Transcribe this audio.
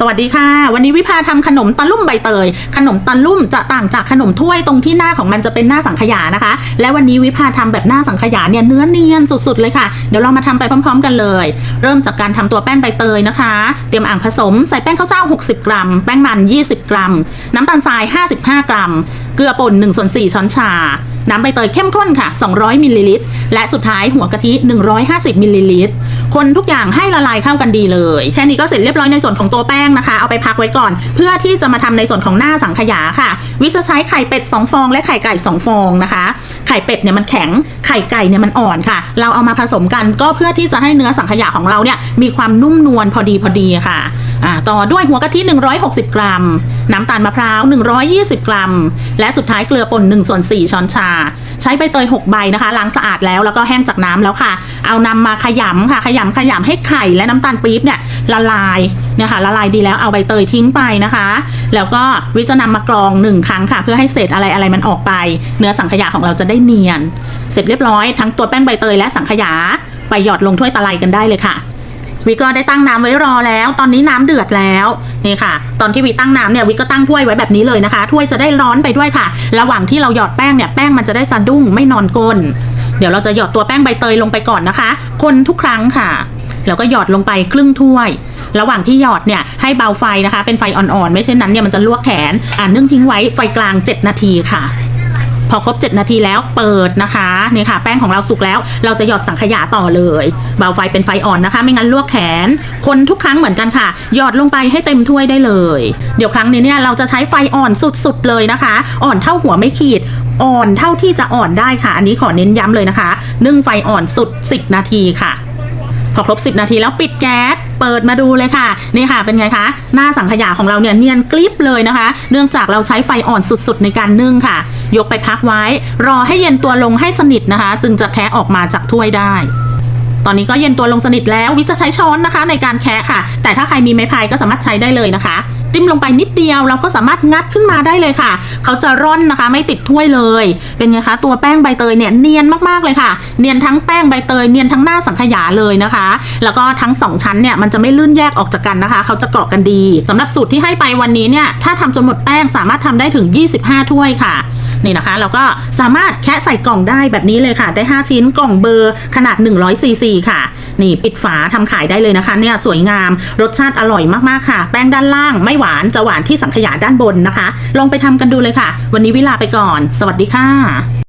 สวัสดีค่ะ วันนี้วิภาทำขนมตะลุ่มใบเตย ขนมตะลุ่มจะต่างจากขนมถ้วยตรงที่หน้าของมันจะเป็นหน้าสังขยานะคะ และวันนี้วิภาทำแบบหน้าสังขยาเนี่ยเนื้อเนียนสุดๆเลยค่ะ เดี๋ยวเรามาทำไปพร้อม ๆ กันเลย เริ่มจากการทำตัวแป้งใบเตยนะคะ เตรียมอ่างผสมใส่แป้งข้าวเจ้า 60 กรัม แป้งมัน 20 กรัม น้ำตาลทราย 55 กรัม เกลือป่น1ส่วน4ช้อนชา น้ำใบเตยเข้มข้นค่ะ 200มิลลิลิตร และสุดท้ายหัวกะทิ 150มิลลิลิตร คนทุกอย่างให้ละลายเข้ากันดีเลย แค่นี้ก็เสร็จเรียบร้อยในส่วนของตัวแป้งนะคะ เอาไปพักไว้ก่อน เพื่อที่จะมาทำในส่วนของหน้าสังขยาค่ะ วิจะใช้ไข่เป็ด 2 ฟอง และไข่ไก่ 2 ฟองนะคะ ไข่เป็ดเนี่ยมันแข็ง ไข่ไก่เนี่ยมันอ่อนค่ะ เราเอามาผสมกันก็เพื่อที่จะให้เนื้อสังขยาของเราเนี่ยมีความนุ่มนวลพอดีพอดีค่ะ อ่าต่อด้วยหัวกะทิ 160 กรัม น้ำตาลมะพร้าว 120 กรัม และสุดท้ายเกลือป่น1ส่วน4 ช้อนชา ใช้ใบเตย 6 ใบนะคะล้างสะอาดแล้วแล้วก็แห้งจากน้ำแล้วค่ะ เอานำมาขยำค่ะ ขยำขยำให้ไข่และน้ำตาลปี๊บเนี่ยละลายเนี่ยค่ะละลายดีแล้วเอาใบเตยทิ้งไปนะคะ แล้วก็วิจะนำมากรองหนึ่งครั้งค่ะ เพื่อให้เศษอะไรอะไรมันออกไป เนื้อสังขยาของเราจะได้เนียน เสร็จเรียบร้อยทั้งตัวแป้งใบเตยและสังขยา ไปหยอดลงถ้วยตะไลกันได้เลยค่ะ วิก็ได้ตั้งน้ำไว้รอแล้ว ตอนนี้น้ำเดือดแล้วนี่ค่ะ ตอนที่วิตั้งน้ำเนี่ยวิก็ตั้งถ้วยไว้แบบนี้เลยนะคะ ถ้วยจะได้ร้อนไปด้วยค่ะ ระหว่างที่เราหยอดแป้งเนี่ยแป้งมันจะได้สะดุ้งไม่นอนก้น เดี๋ยวเราจะหยอดตัวแป้งใบเตยลงไปก่อนนะคะ คนทุกครั้งค่ะ แล้วก็หยอดลงไปครึ่งถ้วย ระหว่างที่หยอดเนี่ยให้เบาไฟนะคะ เป็นไฟอ่อนๆไม่เช่นนั้นเนี่ยมันจะลวกแขนอ่านึ่งทิ้งไว้ไฟกลาง 7 นาทีค่ะ พอครบ 7 นาทีแล้วเปิดนะคะนี่ค่ะ แป้งของเราสุกแล้ว เราจะหยอดสังขยาต่อเลยเบาไฟเป็นไฟอ่อนนะคะ ไม่งั้นลวกแขน คนทุกครั้งเหมือนกันค่ะ หยอดลงไปให้เต็มถ้วยได้เลย เดี๋ยวครั้งนี้เนี่ยเราจะใช้ไฟอ่อนสุดๆเลยนะคะ อ่อนเท่าหัวไม่ขีดอ่อนเท่าที่จะอ่อนได้ค่ะ อันนี้ขอเน้นย้ำเลยนะคะ นึ่งไฟอ่อนสุด 10 นาทีค่ะ อครบ 10 นาทีแล้วปิดแก๊สเปิดมาดูเลยค่ะนี่ค่ะเป็นไงคะ หน้าสังขยาของเราเนี่ยเนียนกริบเลยนะคะ เนื่องจากเราใช้ไฟอ่อนสุดๆ ในการนึ่งค่ะ ยกไปพักไว้ รอให้เย็นตัวลงให้สนิทนะคะ จึงจะแคะออกมาจากถ้วยได้ตอนนี้ก็เย็นตัวลงสนิทแล้ววิจะใช้ช้อนนะคะในการแคะค่ะ แต่ถ้าใครมีไม้พายก็สามารถใช้ได้เลยนะคะ จิ้มลงไปนิดเดียว เราก็สามารถงัดขึ้นมาได้เลยค่ะ เขาจะร่อนนะคะ ไม่ติดถ้วยเลย เป็นไงคะ ตัวแป้งใบเตยเนี่ยเนียนมากๆเลยค่ะ เนียนทั้งแป้งใบเตยเนียนทั้งหน้าสังขยาเลยนะคะ แล้วก็ทั้งสองชั้นเนี่ยมันจะไม่ลื่นแยกออกจากกันนะคะ เขาจะเกาะกันดีสำหรับสูตรที่ให้ไปวันนี้เนี่ยถ้าทำจนหมดแป้งสามารถทำได้ถึง 25 ถ้วยค่ะนี่นะคะเราก็สามารถแคะใส่กล่องได้แบบนี้เลยค่ะ ได้ 5 ชิ้นกล่องเบอร์ขนาด100ซีซีค่ะ นี่ปิดฝาทำขายได้เลยนะคะ เนี่ยสวยงามรสชาติอร่อยมากๆค่ะ แป้งด้านล่างไม่หวานจะหวานที่สังขยาด้านบนนะคะ ลองไปทำกันดูเลยค่ะ วันนี้วิลาไปก่อน สวัสดีค่ะ